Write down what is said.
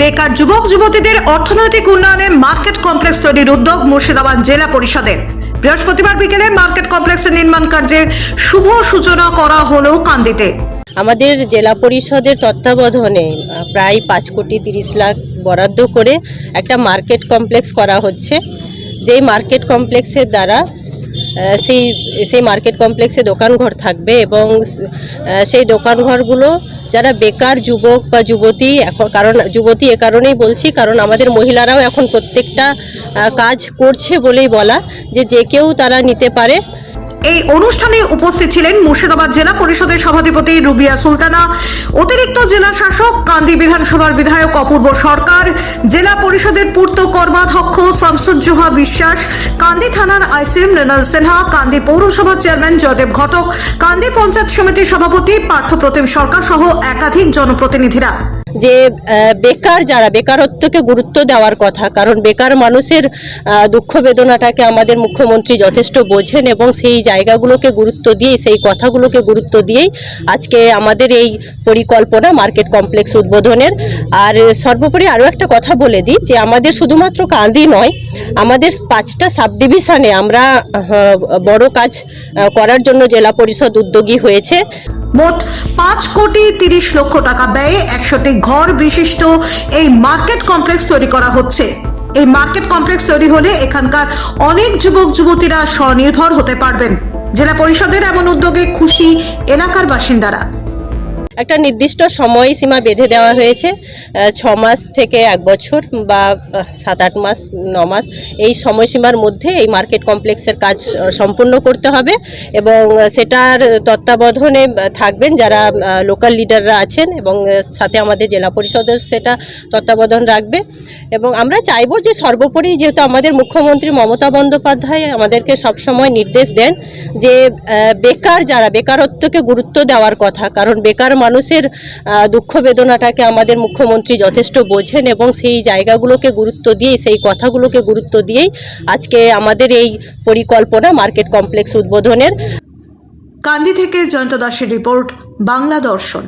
বেকার যুবক, যুবতীদের অর্থনৈতিক উন্নয়নে মার্কেট কমপ্লেক্স তৈরির উদ্যোগ মুর্শিদাবাদ জেলা পরিষদের। বৃহস্পতিবার বিকেলে মার্কেট কমপ্লেক্সের নির্মাণ কার্যের শুভ সূচনা করা হলো কান্দিতে। আমাদের জেলা পরিষদের তত্ত্বাবধানে প্রায় পাঁচ কোটি তিরিশ লাখ বরাদ্দ করে একটা মার্কেট কমপ্লেক্স করা হচ্ছে। যেই মার্কেট কমপ্লেক্সের দ্বারা সেই সেই মার্কেট কমপ্লেক্সে দোকানঘর থাকবে এবং সেই দোকানঘরগুলো যারা বেকার যুবক বা যুবতী, এখন কারণ, যুবতী এ কারণেই বলছি, কারণ আমাদের মহিলারাও এখন প্রত্যেকটা কাজ করছে বলেই বলা যে যে কেউ তারা নিতে পারে। এই অনুষ্ঠানে উপস্থিত ছিলেন মুর্শিদাবাদ জেলা পরিষদের সভাধিপতি রুবিয়া সুলতানা, অতিরিক্ত জেলা শাসক কান্দি বিধানসভার বিধায়ক অপূর্ব সরকার, জেলা পরিষদের পূর্ত কর্মাধ্যক্ষ শামসুজ্জোহা বিশ্বাস, কান্দি থানার আইসিএম মৃণাল সিনহা, কান্দি পৌরসভার চেয়ারম্যান জয়দেব ঘটক, কান্দি পঞ্চায়েত সমিতির সভাপতি পার্থপ্রতিম সরকার সহ একাধিক জনপ্রতিনিধিরা। যে বেকার যারা, বেকারত্বকে গুরুত্ব দেওয়ার কথা, কারণ বেকার মানুষের দুঃখ বেদনাটাকে আমাদের মুখ্যমন্ত্রী যথেষ্ট বোঝেন এবং সেই জায়গাগুলোকে গুরুত্ব দিয়েই, সেই কথাগুলোকে গুরুত্ব দিয়েই আজকে আমাদের এই পরিকল্পনা মার্কেট কমপ্লেক্স উদ্বোধনের। আর সর্বোপরি আরও একটা কথা বলে দিই, যে আমাদের শুধুমাত্র কান্দি নয়, আমাদের পাঁচটা সাব ডিভিশনে আমরা বড় কাজ করার জন্য জেলা পরিষদ উদ্যোগী হয়েছে। মোট পাঁচ কোটি তিরিশ লক্ষ টাকা ব্যয়ে একশোটি ঘর বিশিষ্ট এই মার্কেট কমপ্লেক্স তৈরি করা হচ্ছে। এই মার্কেট কমপ্লেক্স তৈরি হলে এখানকার অনেক যুবক, যুবতীরা স্বনির্ভর হতে পারবেন। জেলা পরিষদের এমন উদ্যোগে খুশি এলাকার বাসিন্দারা। একটা নির্দিষ্ট সময়সীমা বেঁধে দেওয়া হয়েছে ছ মাস থেকে এক বছর বা সাত আট মাস, ন মাস, এই সময়সীমার মধ্যে এই মার্কেট কমপ্লেক্সের কাজ সম্পূর্ণ করতে হবে এবং সেটার তত্ত্বাবধানে থাকবেন যারা লোকাল লিডাররা আছেন এবং সাথে আমাদের জেলা পরিষদের সেটা তত্ত্বাবধান রাখবে। এবং আমরা চাইব যে সর্বোপরি যেহেতু আমাদের মুখ্যমন্ত্রী মমতা বন্দ্যোপাধ্যায় আমাদেরকে সবসময় নির্দেশ দেন যে বেকার যারা, বেকারত্বকে গুরুত্ব দেওয়ার কথা, কারণ বেকার মানুষের দুঃখ বেদনাটাকে আমাদের মুখ্যমন্ত্রী যথেষ্ট বোঝেন এবং সেই জায়গাগুলোকে গুরুত্ব দিয়েই, সেই কথাগুলোকে গুরুত্ব দিয়েই আজকে আমাদের এই পরিকল্পনা মার্কেট কমপ্লেক্স উদ্বোধনের। কান্দি থেকে জয়ন্ত দাসের রিপোর্ট, বাংলা দর্শন।